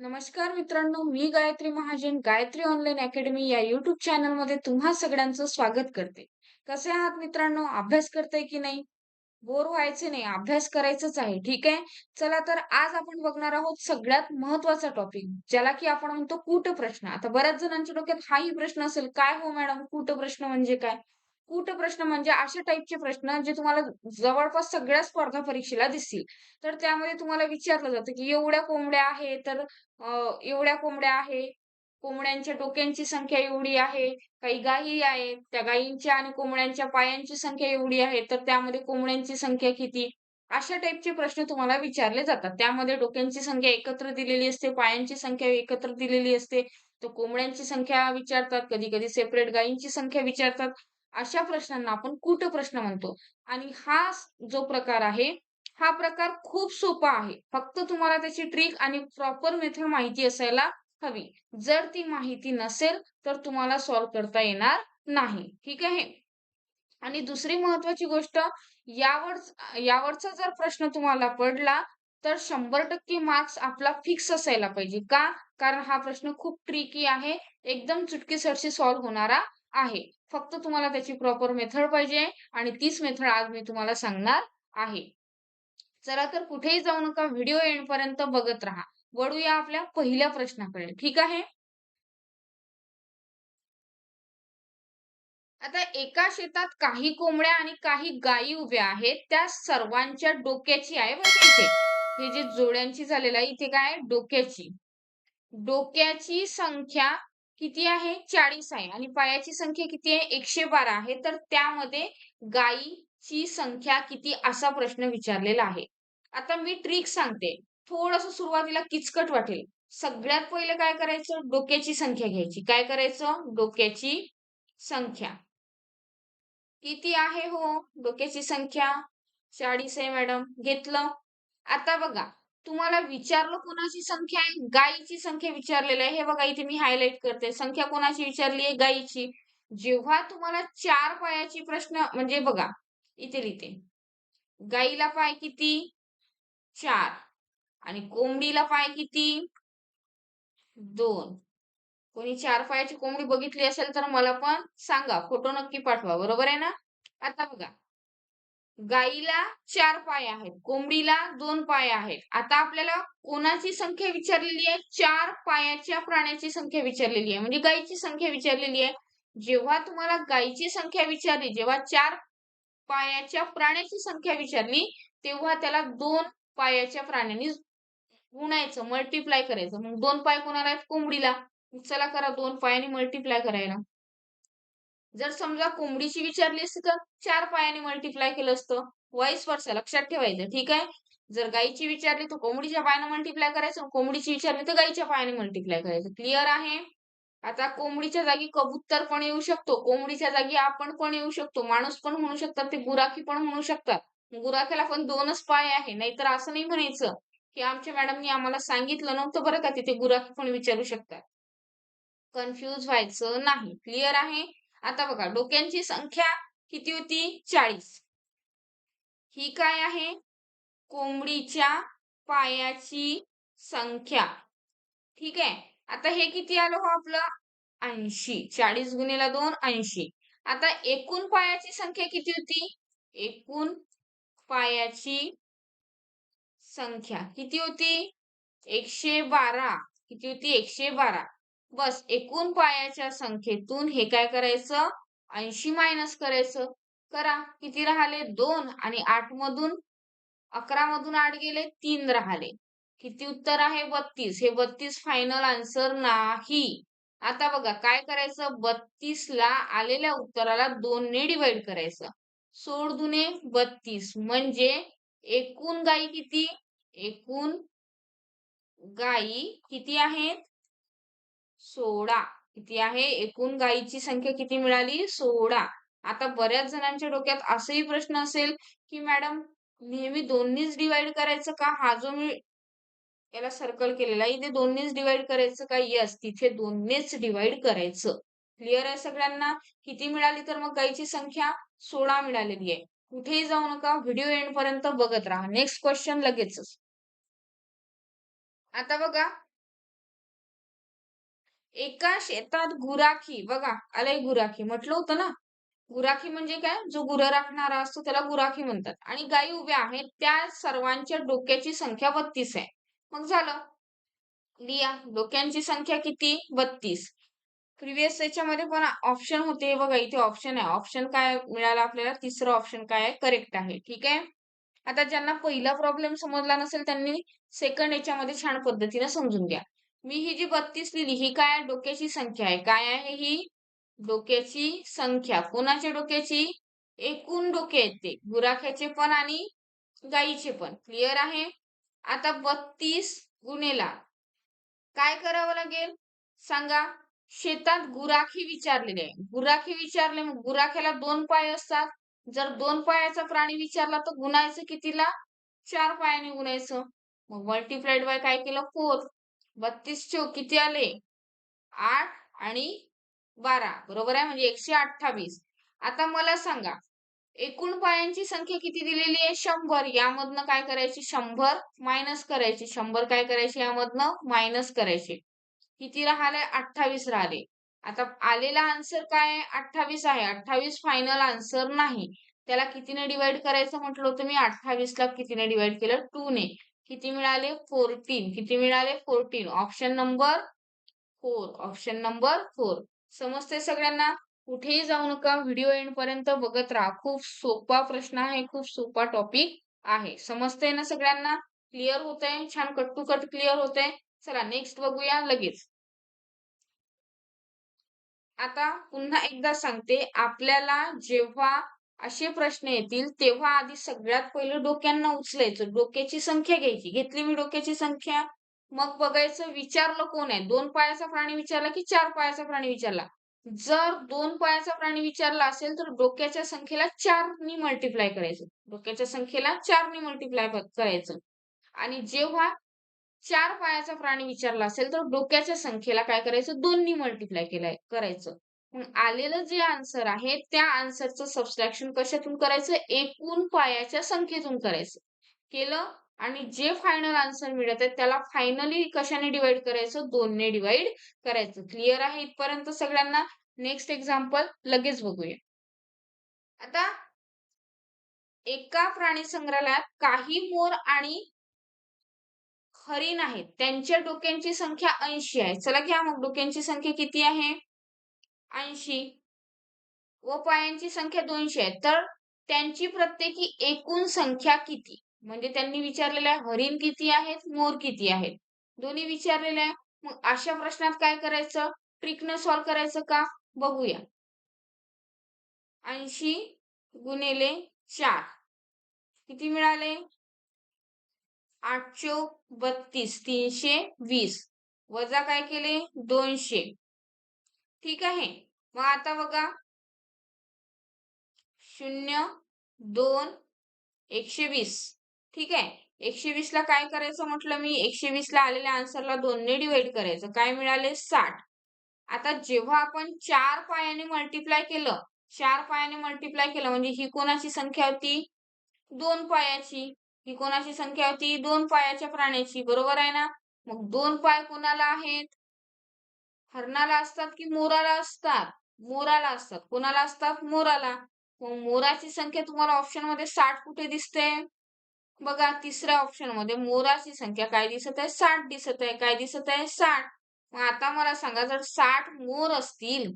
नमस्कार मित्रांनो मी गायत्री महाजन गायत्री ऑनलाईन अकॅडमी या युट्यूब चॅनलमध्ये तुम्हा सगळ्यांचं स्वागत करते. कसे आहात मित्रांनो? अभ्यास करताय की नाही? बोर व्हायचे नाही अभ्यास करायचंच आहे ठीक आहे? चला तर आज आपण बघणार आहोत सगळ्यात महत्त्वाचा टॉपिक ज्याला की आपण म्हणतो कूट प्रश्न आता बऱ्याच जणांच्या डोक्यात हाही प्रश्न असेल काय हो मॅडम? कूट प्रश्न म्हणजे काय? कूट प्रश्न म्हणजे अशा टाईपचे प्रश्न जे तुम्हाला जवळपास सगळ्या स्पर्धा परीक्षेला दिसतील. तर त्यामध्ये तुम्हाला विचारलं जातं की एवढ्या कोंबड्या आहे तर एवढ्या कोंबड्या आहे कोंबड्यांच्या डोक्यांची संख्या एवढी आहे काही गायी आहेत त्या गायींच्या आणि कोंबड्यांच्या पायांची संख्या एवढी आहे तर त्यामध्ये कोंबड्यांची संख्या किती? अशा टाईपचे प्रश्न तुम्हाला विचारले जातात. त्यामध्ये डोक्यांची संख्या एकत्र दिलेली असते पायांची संख्या एकत्र दिलेली असते. तर कोंबड्यांची संख्या विचारतात कधी कधी सेपरेट गायींची संख्या विचारतात. अशा प्रश्नांना आपण कूट प्रश्न म्हणतो? आणि हा जो प्रकार आहे हा प्रकार खूप सोपा आहे. फक्त तुम्हाला त्याची ट्रिक आणि प्रॉपर मेथड माहिती असायला हवी. जर ती माहिती नसेल तर तुम्हाला सॉल्व्ह करता येणार नाही. ठीक आहे? आणि दुसरी महत्वाची गोष्ट यावर यावरचा जर प्रश्न तुम्हाला पडला तर शंभर टक्के मार्क्स आपला फिक्स असायला पाहिजे. का? कारण हा प्रश्न खूप ट्रिकी आहे. एकदम चुटकीसरशी सॉल्व्ह होणारा आहे. फक्त तुम्हाला त्याची प्रॉपर मेथड पाहिजे आणि तीच मेथड आज मी तुम्हाला सांगणार आहे. चला तर कुठेही जाऊ नका व्हिडिओ एंड पर्यंत बघत राहा. वळूया आपल्या पहिल्या प्रश्नाकडे. ठीक आहे? आता एका शेतात काही कोंबड्या आणि काही गायी उभ्या आहेत. त्या सर्वांच्या डोक्याची आहे बघा इथे? हे जे जोड्यांची झालेलं आहे इथे काय आहे? डोक्याची. डोक्याची संख्या किती आहे? चाळीस आहे. आणि पायाची संख्या किती आहे? एकशे बारा आहे. तर त्यामध्ये गायीची संख्या किती असा प्रश्न विचारलेला आहे. आता मी ट्रिक सांगते. थोडस सुरुवातीला किचकट वाटेल. सगळ्यात पहिले काय करायचं? डोक्याची संख्या घ्यायची. काय करायचं? डोक्याची संख्या. किती आहे हो? डोक्याची संख्या? चाळीस आहे मॅडम. घेतलं? आता बघा. तुम्हाला विचारलं कोणाची संख्या आहे? गायीची संख्या विचारलेली आहे. हे बघा इथे मी हायलाइट करते. संख्या कोणाची विचारली आहे? गायीची जेव्हा तुम्हाला चार पायाची प्रश्न म्हणजे बघा इथे लिहिते. गाईला पाय किती? चार. आणि कोंबडीला पाय किती? दोन. कोणी चार पायाची कोंबडी बघितली असेल तर मला पण सांगा. फोटो नक्की पाठवा. बरोबर आहे ना? आता बघा. गाईला चार पाय आहेत कोंबडीला दोन पाय आहेत. आता आपल्याला कोणाची संख्या विचारलेली आहे? चार पायाच्या प्राण्याची संख्या विचारलेली आहे. म्हणजे गायीची संख्या विचारलेली आहे. जेव्हा तुम्हाला गायीची संख्या विचारली जेव्हा चार पायाच्या प्राण्याची संख्या विचारली तेव्हा त्याला दोन पायाच्या प्राण्यांनी गुणायचं मल्टिप्लाय करायचं. मग दोन पाय कोणाला आहेत? कोंबडीला. चला करा दोन पायाने मल्टिप्लाय करायला. जर समजा कोंबडीची विचारली असती तर चार पायाने मल्टिप्लाय केलं असतं. वाईस वर्ष लक्षात ठेवायचं ठीक आहे? जर गायीची विचारली तर कोंबडीच्या पायाने मल्टिप्लाय करायचं कोंबडीची विचारली तर गायीच्या पायाने मल्टिप्लाय करायचं. क्लिअर आहे? आता कोंबडीच्या जागी कबूतर पण येऊ शकतो कोंबडीच्या जागी आपण पण येऊ शकतो माणूस पण म्हणू शकतात ते गुराखी पण म्हणू शकतात. गुराख्याला पण दोनच पाय आहे नाहीतर असं नाही म्हणायचं की आमच्या मॅडमनी आम्हाला सांगितलं नव्हतं बरं का तिथे गुराखी पण विचारू शकतात. कन्फ्यूज व्हायचं नाही. क्लिअर आहे? आता बघा डोक्यांची संख्या किती होती? चाळीस. ही काय आहे? कोंबडीच्या पायाची संख्या. ठीक आहे? आता हे किती आलं हो आपलं? ऐंशी. चाळीस गुणेला दोन ऐंशी. आता एकूण पायाची संख्या किती होती? एकूण पायाची संख्या किती होती? एकशे बारा. किती होती? एकशे बारा. बस एकूण पायाच्या संख्येतून हे काय करायचं? ऐंशी मायनस करायचं. करा. किती राहिले? दोन. आणि आठ मधून अकरा मधून आठ गेले तीन राहिले. किती उत्तर आहे? बत्तीस. हे बत्तीस फायनल आन्सर नाही. आता बघा काय करायचं? बत्तीस ला आलेल्या उत्तराला दोन ने डिवाइड करायचं. सोड दुने बत्तीस. म्हणजे एकूण गायी किती? एकूण गायी किती आहेत? सोळा किती आहे? एकूण गायीची संख्या किती मिळाली? सोळा आता बऱ्याच जणांच्या डोक्यात असंही प्रश्न असेल की मॅडम नेहमी दोन्हीच डिवाइड करायचं का? हा जो मी याला सर्कल केलेला आहे इथे दोन्हीच डिवाइड करायचं का? यस तिथे दोन्हीच डिवाइड करायचं. क्लिअर आहे सगळ्यांना? किती मिळाली तर मग गायीची संख्या? सोळा मिळालेली आहे. कुठेही जाऊ नका. व्हिडिओ एंड पर्यंत बघत राहा. नेक्स्ट क्वेश्चन लगेचच. आता बघा. एका शेतात गुराखी बघा आलंय गुराखी म्हटलं होतं ना? गुराखी म्हणजे काय? जो गुरं राखणारा असतो त्याला गुराखी म्हणतात. आणि गायी उभ्या आहेत त्या सर्वांच्या डोक्याची संख्या बत्तीस आहे. मग झालं. लिया डोक्यांची संख्या किती? बत्तीस. प्रिव्हियस याच्यामध्ये पण ऑप्शन होते बघा इथे ऑप्शन आहे. ऑप्शन काय मिळाला आपल्याला? तिसरं ऑप्शन काय आहे? करेक्ट आहे. ठीक आहे? आता ज्यांना पहिला प्रॉब्लेम समजला नसेल त्यांनी सेकंड याच्यामध्ये छान पद्धतीने समजून घ्या. मी ही जी बत्तीस लिहिली ही काय डोक्याची संख्या आहे. काय आहे ही? डोक्याची संख्या. कोणाच्या डोक्याची? एकूण डोके आहेत ते. गुराख्याचे पण आणि गाईचे पण. क्लिअर आहे? आता बत्तीस गुणेला काय करावं लागेल? सांगा. शेतात गुराखी विचारलेले आहे. गुराखी विचारले मग गुराख्याला दोन पाय असतात. जर दोन पायाचा प्राणी विचारला तर गुणायचं कितीला? चार पायाने गुणायचं. मग मल्टिप्लाइड बाय काय केलं? फोर बत्तीस चौ किती आले? आठ आणि बारा. बरोबर आहे? म्हणजे एकशे अठ्ठावीस. आता मला सांगा एकूण पायांची संख्या किती दिलेली आहे? शंभर. यामधनं काय करायची? शंभर मायनस करायची. शंभर काय करायचे यामधनं? मायनस करायचे. किती राहिले? अठ्ठावीस राहिले. आता आलेला आन्सर काय अठ्ठावीस आहे. अठ्ठावीस फायनल आन्सर नाही. त्याला कितीने डिवाइड करायचं म्हटलं होतं मी? अठ्ठावीसला कितीने डिवाइड केलं? टू ने. किती मिळाले? फोर्टीन किती मिळाले? Fourteen option number four option number four समजते सगळ्यांना? कुठेही जाऊ नका. व्हिडिओ एंड पर्यंत बघत राहा. खूप सोपा प्रश्न आहे. खूप सोपा टॉपिक आहे. समजते ना सगळ्यांना? क्लिअर होत आहे छान कट टू कट क्लिअर होत आहे चला नेक्स्ट बघूया लगेच. आता पुन्हा एकदा सांगते. आपल्याला जेव्हा असे प्रश्न येतील तेव्हा आधी सगळ्यात पहिलं डोक्यांना उचलायचं. डोक्याची संख्या घ्यायची. घेतली मी डोक्याची संख्या. मग बघायचं विचारलं कोण आहे? दोन पायाचा प्राणी विचारला की चार पायाचा प्राणी विचारला? जर दोन पायाचा प्राणी विचारला असेल तर डोक्याच्या संख्येला चारनी मल्टिप्लाय करायचं. डोक्याच्या संख्येला चारनी मल्टिप्लाय करायचं. आणि जेव्हा चार पायाचा प्राणी विचारला असेल तर डोक्याच्या संख्येला काय करायचं? दोननी मल्टिप्लाय केलाय करायचं. मग आलेलं जे आन्सर आहे त्या आन्सरचं सबस्ट्रॅक्शन कशातून करायचं? एकूण पायाच्या संख्येतून करायचं. केलं आणि जे फायनल आन्सर मिळत आहे त्याला फायनली कशाने डिवाइड करायचं? दोनने डिवाइड करायचं. क्लिअर आहे इथपर्यंत सगळ्यांना? नेक्स्ट एक्झाम्पल लगेच बघूया. आता एका प्राणी संग्रहालयात काही मोर आणि हरिण आहेत. त्यांच्या डोक्यांची संख्या ऐंशी आहे. चला घ्या मग डोक्यांची संख्या किती आहे? ऐंशी. व पायांची संख्या दोनशे आहे. तर त्यांची प्रत्येकी एकूण संख्या किती? म्हणजे त्यांनी विचारलेलं आहे हरिण किती आहेत? मोर किती आहेत? दोन्ही विचारलेले आहे मग अशा प्रश्नात काय करायचं? ट्रिकनं सॉल्व करायचं का? बघूया. ऐंशी गुणिले चार. किती मिळाले? आठशे बत्तीस. तीनशे वीस. वजा काय केले? दोनशे. ठीक आहे. मग आता बघा. शून्य दोन एकशे वीस ठीक आहे. एकशे वीस ला काय करायचं म्हटलं मी? एकशे वीस ला आलेल्या आन्सरला दोनने डिवाइड करायचं. काय मिळाले? साठ. आता जेव्हा आपण चार पायाने मल्टिप्लाय केलं चार पायाने मल्टिप्लाय केलं म्हणजे ही कोणाची संख्या होती? दोन पायाची. ही कोणाची संख्या होती? दोन पायाच्या प्राण्याची. बरोबर आहे ना? मग दोन पाय कोणाला आहेत? हरणाला असतात की मोराला असतात? मोराला असतात. कोणाला असतात? मोराला. मोराची संख्या तुम्हाला ऑप्शनमध्ये साठ कुठे दिसते? बघा तिसऱ्या ऑप्शनमध्ये मोराची संख्या काय दिसत आहे? साठ दिसत आहे. काय दिसत आहे? साठ. मग आता मला सांगा जर साठ मोर असतील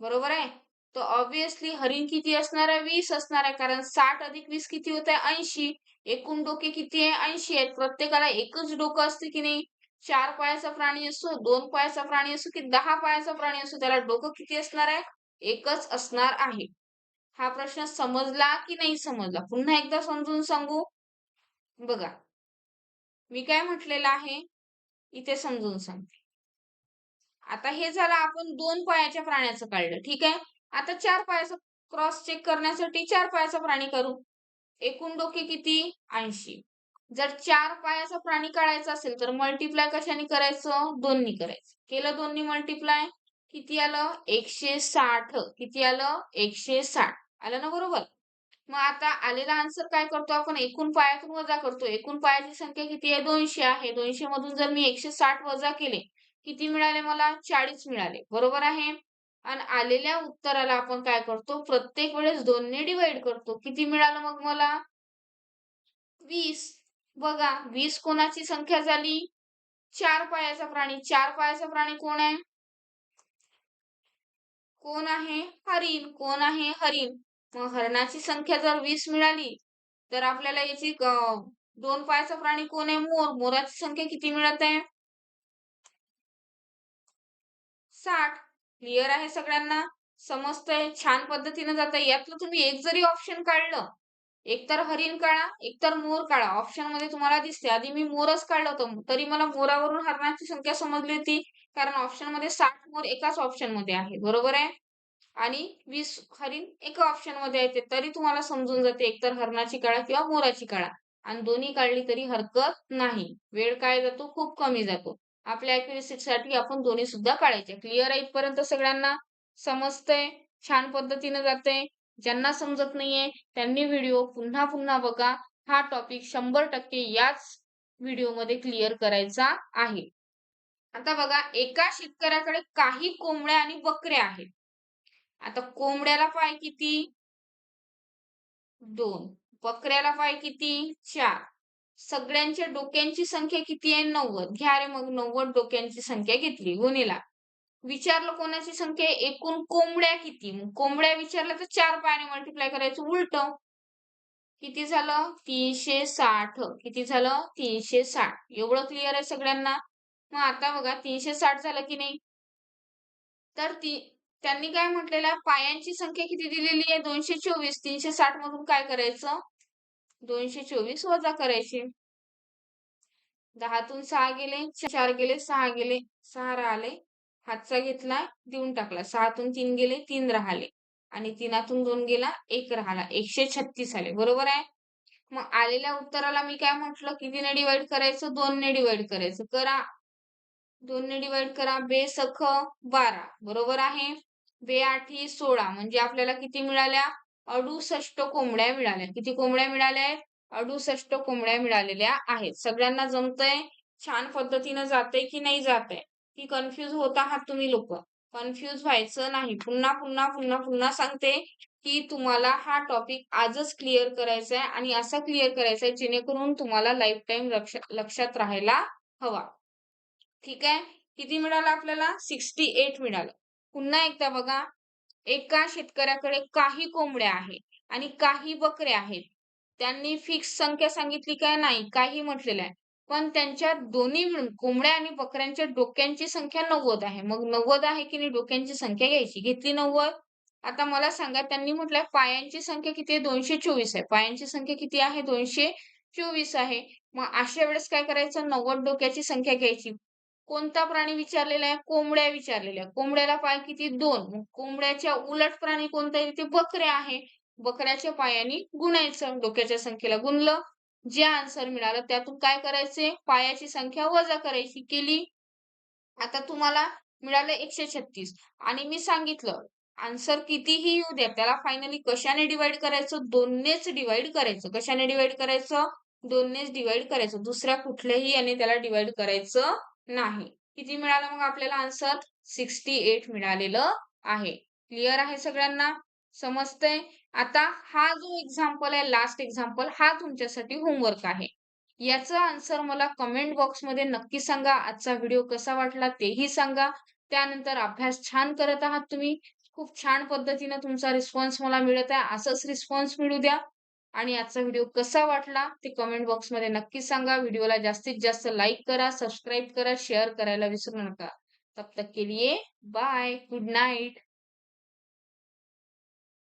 बरोबर आहे? तर ऑब्विसली हरिण किती असणार आहे? वीस असणार आहे. कारण साठ अधिक वीस किती होत आहे? ऐंशी. एकूण डोके किती आहे? ऐंशी आहेत. प्रत्येकाला एकच डोकं असते की नाही? चार पायाचा प्राणी असो दोन पायाचा प्राणी असो की दहा पायाचा प्राणी असो त्याला डोकं किती असणार आहे? एकच असणार आहे. हा प्रश्न समजला की नाही समजला? पुन्हा एकदा समजून सांगू? बघा. मी काय म्हटलेलं आहे? इथे समजून सांगते. आता हे झालं आपण दोन पायाच्या प्राण्याचं काढलं. ठीक आहे? आता चार पायाचं क्रॉस चेक करण्यासाठी चार पायाचा प्राणी करू. एकूण डोके किती? ऐंशी. जर चार पायाचा प्राणी काढायचा असेल तर मल्टिप्लाय कशाने करायचं? दोन्ही करायचं. केलं दोन्ही मल्टिप्लाय किती आलं? एकशे साठ. किती आलं? एकशे साठ. आलं ना बरोबर? मग आता आलेला आन्सर काय करतो आपण? एकूण पायातून वजा करतो. एकूण पायाची संख्या किती आहे? दोनशे आहे. दोनशे मधून जर मी एकशे साठ वजा केले किती मिळाले मला? चाळीस मिळाले. बरोबर आहे? आणि आलेल्या उत्तराला आपण काय करतो? प्रत्येक वेळेस दोनने डिवाइड करतो. किती मिळालं मग मला? वीस. बघा वीस कोणाची संख्या झाली? चार पायाचा प्राणी. चार पायाचा प्राणी कोण आहे? कोण आहे? हरिण. कोण आहे? हरिण. मग हरणाची संख्या जर वीस मिळाली तर आपल्याला याची दोन पायाचा प्राणी कोण आहे? मोर. मोराची संख्या किती मिळत आहे? साठ. क्लिअर आहे सगळ्यांना? समजतंय? छान पद्धतीने जात आहे यातलं तुम्ही एक जरी ऑप्शन काढलं एकतर हरिण काढा एकतर मोर काढा. ऑप्शनमध्ये तुम्हाला दिसते आधी मी मोरच काढलं होतं. तरी मला मोरावरून हरणाची संख्या समजली होती. कारण ऑप्शनमध्ये साठ मोर एकाच ऑप्शनमध्ये आहे. बरोबर आहे? आणि वीस हरिण एका ऑप्शनमध्ये येते तरी तुम्हाला समजून जाते. एकतर हरणाची काळा किंवा मोराची काळा आणि दोन्ही काढली तरी हरकत नाही. वेळ काय जातो? खूप कमी जातो. आपल्या साठी आपण दोन्ही सुद्धा काढायचे. क्लिअर आहे इथपर्यंत सगळ्यांना? समजतंय? छान पद्धतीने जाते ज्यांना समजत नाहीये त्यांनी व्हिडिओ पुन्हा पुन्हा बघा. हा टॉपिक शंभर टक्के याच व्हिडिओमध्ये क्लिअर करायचा आहे. आता बघा एका शेतकऱ्याकडे काही कोंबड्या आणि बकऱ्या आहेत. आता कोंबड्याला पाय किती? दोन. बकऱ्याला पाय किती? चार. सगळ्यांच्या डोक्यांची संख्या किती आहे? नव्वद. घ्या रे मग नव्वद डोक्यांची संख्या घेतली. गुन्हेला विचारलं कोणाची संख्या एकूण कोंबड्या किती? मग कोंबड्या विचारल्या तर चार पायाने मल्टिप्लाय करायचं उलट. किती झालं? तीनशे साठ. किती झालं? तीनशे साठ. एवढं क्लिअर आहे सगळ्यांना? मग आता बघा तीनशे साठ झालं की नाही? तर ती त्यांनी काय म्हटलेलं? आहे पायांची संख्या किती दिलेली आहे? दोनशे चोवीस. तीनशे साठ मधून काय करायचं? दोनशे चोवीस वजा करायचे. दहातून सहा गेले चार गेले सहा गेले सहा राहिले. हातचा घेतला देऊन टाकला. सहातून तीन गेले तीन राहिले. आणि तीनातून दोन गेला एक राहिला. एकशे छत्तीस आले. बरोबर आहे? मग आलेल्या उत्तराला मी काय म्हटलं? कितीने डिवाइड करायचं? दोनने डिवाइड करायचं. करा. दोनने डिवाइड करा. बेसख बारा. बरोबर आहे? बे आठी सोळा. म्हणजे आपल्याला किती मिळाल्या? अडुसष्ट कोंबड्या मिळाल्या. किती कोंबड्या मिळाल्या? आहेत अडुसष्ट कोंबड्या मिळालेल्या आहेत. सगळ्यांना जमतंय? छान पद्धतीनं जाते की नाही जाते की कन्फ्युज होत आहात तुम्ही लोक. कन्फ्युज व्हायचं नाही. पुन्हा पुन्हा पुन्हा पुन्हा सांगते की तुम्हाला हा टॉपिक आजच क्लिअर करायचा आहे आणि असा क्लिअर करायचा आहे जेणेकरून तुम्हाला लाईफ टाईम लक्षात राहायला हवा. ठीक आहे किती मिळालं आपल्याला? सिक्स्टी एट मिळालं. पुन्हा एकदा बघा. एका शेतकऱ्याकडे काही कोंबड्या आहेत आणि काही बकऱ्या आहेत. त्यांनी फिक्स संख्या सांगितली काय नाही? काही म्हटलेलं आहे. पण त्यांच्या दोन्ही कोंबड्या आणि बकऱ्यांच्या डोक्यांची संख्या नव्वद आहे. मग नव्वद आहे की नाही डोक्यांची संख्या घ्यायची? घेतली नव्वद. आता मला सांगा त्यांनी म्हटलंय पायांची संख्या किती आहे? दोनशे चोवीस आहे. पायांची संख्या किती आहे? दोनशे चोवीस आहे. मग अशा वेळेस काय करायचं? नव्वद डोक्याची संख्या घ्यायची. कोणता प्राणी विचारलेला आहे? कोंबड्या विचारलेल्या कोंबड्याला पाय किती? दोन. कोंबड्याच्या उलट प्राणी कोणता आहे? ते बकऱ्या आहे. बकऱ्याच्या पायाने गुणायचं. डोक्याच्या संख्येला गुणलं. जे आन्सर मिळालं त्यातून काय करायचे? पायाची संख्या वजा करायची केली. आता तुम्हाला मिळालं एकशे छत्तीस. आणि मी सांगितलं आन्सर कितीही येऊ द्या त्याला फायनली कशाने डिवाइड करायचं? दोननेच डिवाइड करायचं. कशाने डिवाइड करायचं? दोननेच डिवाइड करायचं. दुसऱ्या कुठल्याही याने त्याला डिवाइड करायचं नाही. किती मिळालं मग आपल्याला आन्सर सिक्स्टी एट मिळालेलं आहे. क्लिअर आहे सगळ्यांना? समजतंय? आता हा जो एक्झाम्पल आहे लास्ट एक्झाम्पल हा तुमच्यासाठी होमवर्क आहे. याचा आन्सर मला कमेंट बॉक्समध्ये नक्की सांगा. आजचा व्हिडिओ कसा वाटला तेही सांगा. त्यानंतर अभ्यास छान करत आहात तुम्ही. खूप छान पद्धतीने तुमचा रिस्पॉन्स मला मिळत आहे. असंच रिस्पॉन्स मिळू द्या. आणि आजचा व्हिडिओ कसा वाटला ते कमेंट बॉक्समध्ये नक्की सांगा. व्हिडिओला जास्तीत जास्त लाईक करा सबस्क्राईब करा शेअर करायला विसरू नका. तब तक के लिए बाय गुड नाईट